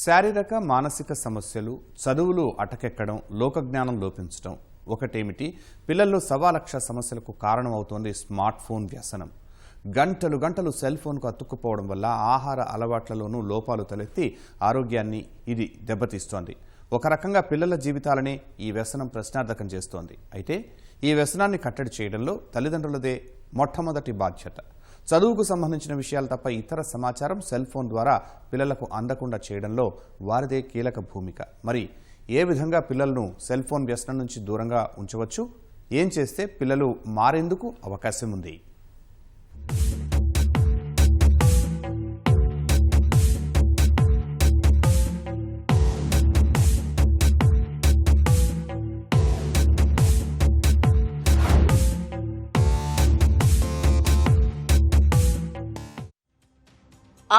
శారీరక మానసిక సమస్యలు చదువులు అటకెక్కడం లోకజ్ఞానం లోపించడం ఒకటేమిటి? పిల్లల్లో సవాలక్ష సమస్యలకు కారణమవుతోంది స్మార్ట్ ఫోన్ వ్యసనం. గంటలు గంటలు సెల్ ఫోన్కు అతుక్కుపోవడం వల్ల ఆహార అలవాట్లలోనూ లోపాలు తలెత్తి ఆరోగ్యాన్ని ఇది దెబ్బతీస్తోంది. ఒక రకంగా పిల్లల జీవితాలనే ఈ వ్యసనం ప్రశ్నార్థకం చేస్తోంది. అయితే ఈ వ్యసనాన్ని కట్టడి చేయడంలో తల్లిదండ్రులదే మొట్టమొదటి బాధ్యత. చదువుకు సంబంధించిన విషయాలు తప్ప ఇతర సమాచారం సెల్ ఫోన్ ద్వారా పిల్లలకు అందకుండా చేయడంలో వారిదే కీలక భూమిక. మరి ఏ విధంగా పిల్లలను సెల్ ఫోన్ వ్యసనం నుంచి దూరంగా ఉంచవచ్చు? ఏం చేస్తే పిల్లలు మారేందుకు అవకాశం ఉంది?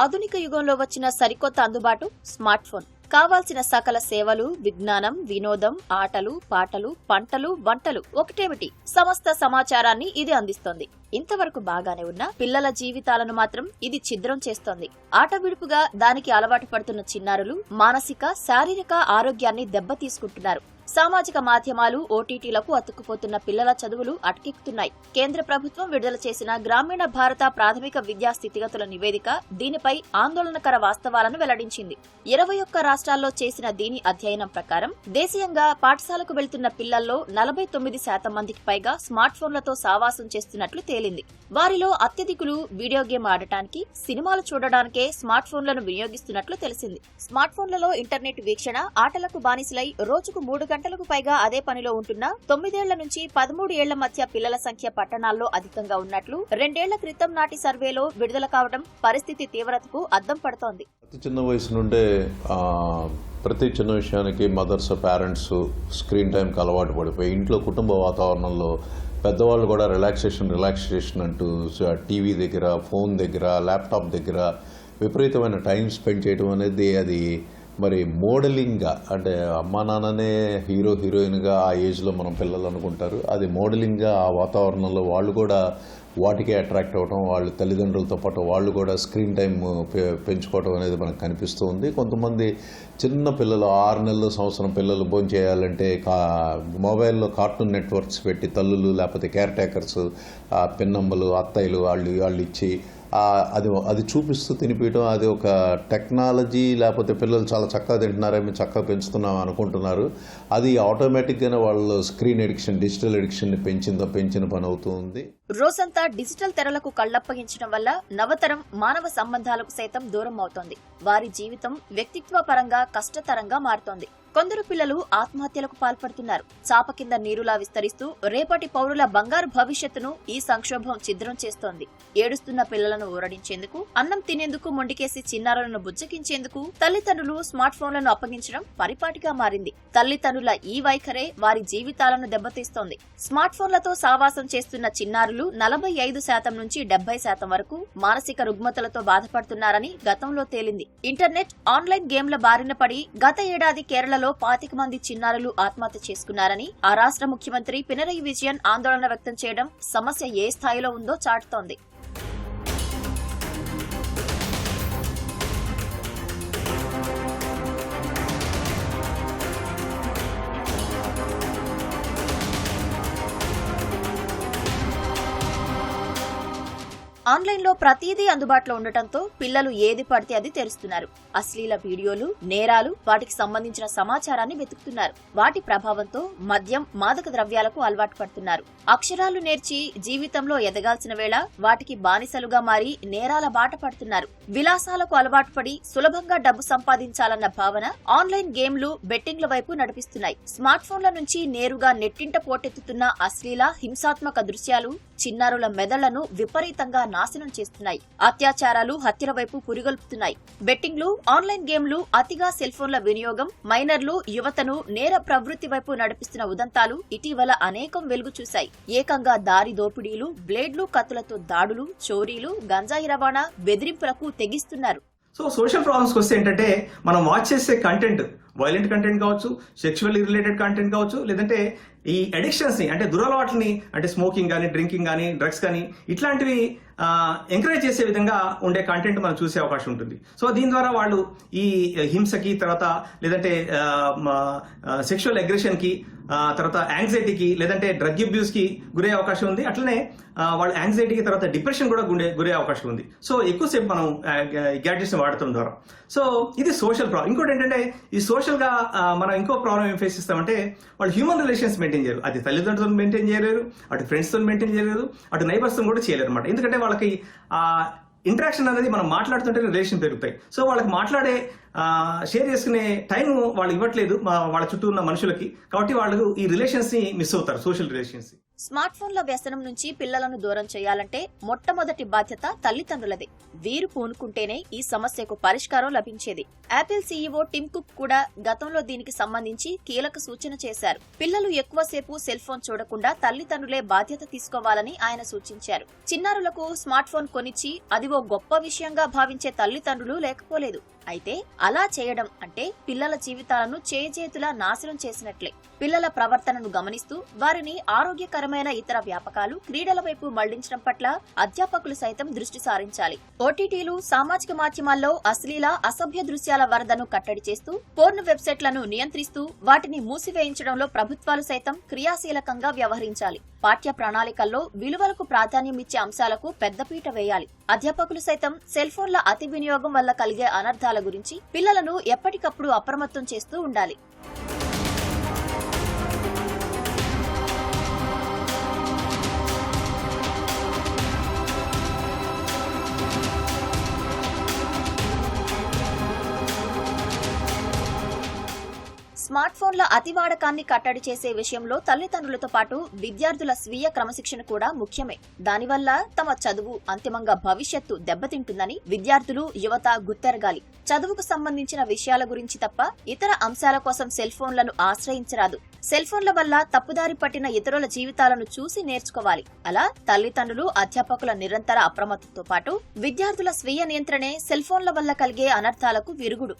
ఆధునిక యుగంలో వచ్చిన సరికొత్త అందుబాటు స్మార్ట్ ఫోన్ కావాల్సిన సకల సేవలు విజ్ఞానం వినోదం ఆటలు పాటలు పంటలు వంటలు ఒకటేమిటి? సమస్త సమాచారాన్ని ఇది అందిస్తోంది. ఇంతవరకు బాగానే ఉన్న పిల్లల జీవితాలను మాత్రం ఇది ఛిద్రం చేస్తోంది. ఆట విడుపుగా దానికి అలవాటు పడుతున్న చిన్నారులు మానసిక శారీరక ఆరోగ్యాన్ని దెబ్బతీసుకుంటున్నారు. సామాజిక మాధ్యమాలు ఓటీటీలకు అతుక్కుపోతున్న పిల్లల చదువులు అటకెక్కుతున్నాయి. కేంద్ర ప్రభుత్వం విడుదల చేసిన గ్రామీణ భారత ప్రాథమిక విద్యా స్థితిగతుల నివేదిక దీనిపై ఆందోళనకర వాస్తవాలను వెల్లడించింది. ఇరవై ఒక్క రాష్ట్రాల్లో చేసిన దీని అధ్యయనం ప్రకారం దేశీయంగా పాఠశాలకు వెళ్తున్న పిల్లల్లో నలభై తొమ్మిది శాతం మందికి పైగా స్మార్ట్ ఫోన్లతో సావాసం చేస్తున్నట్లు తేలింది. వారిలో అత్యధికులు వీడియో గేమ్ ఆడటానికి సినిమాలు చూడడానికే స్మార్ట్ ఫోన్లను వినియోగిస్తున్నట్లు తెలిసింది. స్మార్ట్ ఫోన్లలో ఇంటర్నెట్ వీక్షణ ఆటలకు బానిసలై రోజుకు మూడు గంటలకు పైగా అదే పనిలో ఉంటున్న తొమ్మిదేళ్ళ నుంచి పదమూడు ఏళ్ళ మధ్య పిల్లల సంఖ్య పట్టణాల్లో అధికంగా ఉన్నట్లు రెండేళ్ళ క్రితం నాటి సర్వేలో విడుదల కావడం పరిస్థితి తీవ్రతకు అద్దం పడుతోంది. అతి చిన్న వయసు నుండే ప్రతి చిన్న విషయానికి మదర్స్ పేరెంట్స్ స్క్రీన్ టైంకి అలవాటు పడిపోయి ఇంట్లో కుటుంబ వాతావరణంలో పెద్దవాళ్ళు కూడా రిలాక్సేషన్ రిలాక్సేషన్ అంటూ టీవీ దగ్గర ఫోన్ దగ్గర ల్యాప్టాప్ దగ్గర విపరీతమైన టైం స్పెండ్ చేయడం అనేది అది మరి మోడలింగ్గా అంటే అమ్మా నాన్ననే హీరో హీరోయిన్గా ఆ ఏజ్లో మనం పిల్లలు అనుకుంటారు. అది మోడలింగ్గా ఆ వాతావరణంలో వాళ్ళు కూడా వాటికే అట్రాక్ట్ అవ్వడం వాళ్ళు తల్లిదండ్రులతో పాటు వాళ్ళు కూడా స్క్రీన్ టైం పె- పెంచుకోవడం అనేది మనకు కనిపిస్తూ ఉంది. కొంతమంది చిన్న పిల్లలు ఆరు నెలల సంవత్సరం పిల్లలు భోజనం చేయాలంటే కా మొబైల్లో కార్టూన్ నెట్వర్క్స్ పెట్టి తల్లులు లేకపోతే కేర్ టేకర్స్ ఆ పిన్నమ్మలు అత్తయ్యలు వాళ్ళు వాళ్ళు ఇచ్చి అది అది చూపిస్తూ తినిపించడం అది ఒక టెక్నాలజీ లేకపోతే పిల్లలు చాలా చక్కగా తింటున్నారే మేము చక్కగా పెంచుతున్నాం అనుకుంటున్నారు. అది ఆటోమేటిక్గానే వాళ్ళు స్క్రీన్ ఎడిక్షన్ డిజిటల్ ఎడిక్షన్ పెంచిందో పెంచిన పని అవుతుంది. రోజంతా డిజిటల్ తెరలకు కళ్ళప్పగించడం వల్ల నవతరం మానవ సంబంధాలకు సైతం దూరం అవుతోంది. వారి జీవితం వ్యక్తిత్వ పరంగా కష్టతరంగా మారుతోంది. కొందరు పిల్లలు ఆత్మహత్యలకు పాల్పడుతున్నారు. చాప కింద నీరులా విస్తరిస్తూ రేపటి పౌరుల బంగారు భవిష్యత్తును ఈ సంక్షోభం ఛిద్రం చేస్తోంది. ఏడుస్తున్న పిల్లలను ఊరడించేందుకు అన్నం తినేందుకు మొండికేసి చిన్నారులను బుజ్జగించేందుకు తల్లిదండ్రులు స్మార్ట్ ఫోన్లను అప్పగించడం పరిపాటిగా మారింది. తల్లిదండ్రుల ఈ వైఖరే వారి జీవితాలను దెబ్బతీస్తోంది. స్మార్ట్ ఫోన్లతో సావాసం చేస్తున్న చిన్నారులు నలభై ఐదు శాతం నుంచి డెబ్బై శాతం వరకు మానసిక రుగ్మతలతో బాధపడుతున్నారని గతంలో తేలింది. ఇంటర్నెట్ ఆన్లైన్ గేమ్ల బారిన పడి గత ఏడాది కేరళలో పాతిక మంది చిన్నారులు ఆత్మహత్య చేసుకున్నారని ఆ రాష్ట్ర ముఖ్యమంత్రి పినరయి విజయన్ ఆందోళన వ్యక్తం చేయడం సమస్య ఏ స్థాయిలో ఉందో చాటుతోంది. ఆన్లైన్లో ప్రతిదీ అందుబాటులో ఉండటంతో పిల్లలు ఏది పడితే అది తెరుస్తున్నారు. అశ్లీల వీడియోలు నేరాలు వాటికి సంబంధించిన సమాచారాన్ని వెతుకుతున్నారు. వాటి ప్రభావంతో మద్యం మాదక ద్రవ్యాలకు అలవాటు పడుతున్నారు. అక్షరాలు నేర్చి జీవితంలో ఎదగాల్సిన వేళ వాటికి బానిసలుగా మారి నేరాల బాట పడుతున్నారు. విలాసాలకు అలవాటు పడి సులభంగా డబ్బు సంపాదించాలన్న భావన ఆన్లైన్ గేమ్లు బెట్టింగ్ల వైపు నడిపిస్తున్నాయి. స్మార్ట్ ఫోన్ల నుంచి నేరుగా నెట్టింట పోటెత్తుతున్న అశ్లీల హింసాత్మక దృశ్యాలు చిన్నారుల మెదళ్ళను విపరీతంగా నాశనం చేస్తున్నాయి. అత్యాచారాలు హత్యల వైపు పురిగొల్పుతున్నాయి. బెట్టింగ్లు ఆన్లైన్ గేమ్లు అతిగా సెల్ ఫోన్ల వినియోగం మైనర్లు యువతను నేర ప్రవృత్తి వైపు నడిపిస్తున్న ఉదంతాలు ఇటీవల అనేకం వెలుగు చూశాయి. ఏకంగా దారి దోపిడీలు బ్లేడ్లు కత్తులతో దాడులు చోరీలు గంజాయి రవాణా బెదిరింపులకు తెగిస్తున్నారు. సో సోషల్ ప్రాబ్లమ్స్కి వస్తే ఏంటంటే మనం వాచ్ చేసే కంటెంట్ వైలెంట్ కంటెంట్ కావచ్చు సెక్చువల్ రిలేటెడ్ కంటెంట్ కావచ్చు లేదంటే ఈ అడిక్షన్స్ని అంటే దురలవాట్లని అంటే స్మోకింగ్ కానీ డ్రింకింగ్ కానీ డ్రగ్స్ కానీ ఇట్లాంటివి ఎంకరేజ్ చేసే విధంగా ఉండే కంటెంట్ మనం చూసే అవకాశం ఉంటుంది. సో దీని ద్వారా వాళ్ళు ఈ హింసకి తర్వాత లేదంటే సెక్షువల్ అగ్రెషన్కి తర్వాత యాంగ్జైటీకి లేదంటే డ్రగ్ అబ్యూస్కి కి గురే అవకాశం ఉంది. అట్లనే వాళ్ళు యాంగ్జైటీకి తర్వాత డిప్రెషన్ కూడా గుండే గురే అవకాశం ఉంది. సో ఎక్కువసేపు మనం గ్యాడ్జెట్స్ వాడటం ద్వారా. సో ఇది సోషల్ ప్రాబ్లం ఇంకోటి ఏంటంటే ఈ సోషల్ గా మనం ఇంకో ప్రాబ్లం ఏం ఫేస్ చేస్తామంటే వాళ్ళు హ్యూమన్ రిలేషన్స్ మెయింటైన్ చేయరు. అది తల్లిదండ్రులతో మెయింటైన్ చేయలేరు అటు ఫ్రెండ్స్తో మెయింటైన్ చేయలేరు అటు నైబర్స్తో కూడా చేయలేరు అనమాట ఎందుకంటే వాళ్ళకి ఆ ఇంటరాక్షన్ అనేది మనం మాట్లాడుతుంటే రిలేషన్ పెరుగుతాయి. సో వాళ్ళకి మాట్లాడే షేర్ చేసుకునే టైం వాళ్ళు ఇవ్వట్లేదు వాళ్ళ చుట్టూ ఉన్న మనుషులకి. కాబట్టి వాళ్ళు ఈ రిలేషన్స్ని మిస్ అవుతారు సోషల్ రిలేషన్స్ స్మార్ట్ ఫోన్ల వ్యసనం నుంచి పిల్లలను దూరం చేయాలంటే మొట్టమొదటి బాధ్యత తల్లిదండ్రులదే. వీరు పూనుకుంటేనే ఈ సమస్యకు పరిష్కారం లభించేది. యాపిల్ సీఈఓ టిమ్ కుక్ కూడా గతంలో దీనికి సంబంధించి కీలక సూచన చేశారు. పిల్లలు ఎక్కువసేపు సెల్ ఫోన్ చూడకుండా తల్లిదండ్రులే బాధ్యత తీసుకోవాలని ఆయన సూచించారు. చిన్నారులకు స్మార్ట్ ఫోన్ కొనిచ్చి అది ఓ గొప్ప విషయంగా భావించే తల్లిదండ్రులు లేకపోలేదు. అయితే అలా చేయడం అంటే పిల్లల జీవితాలను చేజేతులా నాశనం చేసినట్లే. పిల్లల ప్రవర్తనను గమనిస్తూ వారిని ఆరోగ్యకర ఆరోగ్యకరమైన ఇతర వ్యాపకాలు క్రీడల వైపు మళ్ళించడం పట్ల అధ్యాపకులు సైతం దృష్టి సారించాలి. ఓటీటీలు సామాజిక మాధ్యమాల్లో అశ్లీల అసభ్య దృశ్యాల వరదను కట్టడి చేస్తూ పోర్న్ వెబ్సైట్లను నియంత్రిస్తూ వాటిని మూసివేయించడంలో ప్రభుత్వాలు సైతం క్రియాశీలకంగా వ్యవహరించాలి. పాఠ్య ప్రణాళికల్లో విలువలకు ప్రాధాన్యం ఇచ్చే అంశాలకు పెద్దపీట వేయాలి. అధ్యాపకులు సైతం సెల్ ఫోన్ల అతి వినియోగం వల్ల కలిగే అనర్థాల గురించి పిల్లలను ఎప్పటికప్పుడు అప్రమత్తం చేస్తూ ఉండాలి. స్మార్ట్ ఫోన్ల అతివాడకాన్ని కట్టడి చేసే విషయంలో తల్లిదండ్రులతో పాటు విద్యార్థుల స్వీయ క్రమశిక్షణ కూడా ముఖ్యమే. దానివల్ల తమ చదువు అంతిమంగా భవిష్యత్తు దెబ్బతింటుందని విద్యార్థులు యువత గుర్తెరగాలి చదువుకు సంబంధించిన విషయాల గురించి తప్ప ఇతర అంశాల కోసం సెల్ ఫోన్లను ఆశ్రయించరాదు. సెల్ ఫోన్ల వల్ల తప్పుదారి పట్టిన ఇతరుల జీవితాలను చూసి నేర్చుకోవాలి. అలా తల్లిదండ్రులు అధ్యాపకుల నిరంతర అప్రమత్తతో పాటు విద్యార్థుల స్వీయ నియంత్రణే సెల్ ఫోన్ల వల్ల కలిగే అనర్థాలకు విరుగుడు.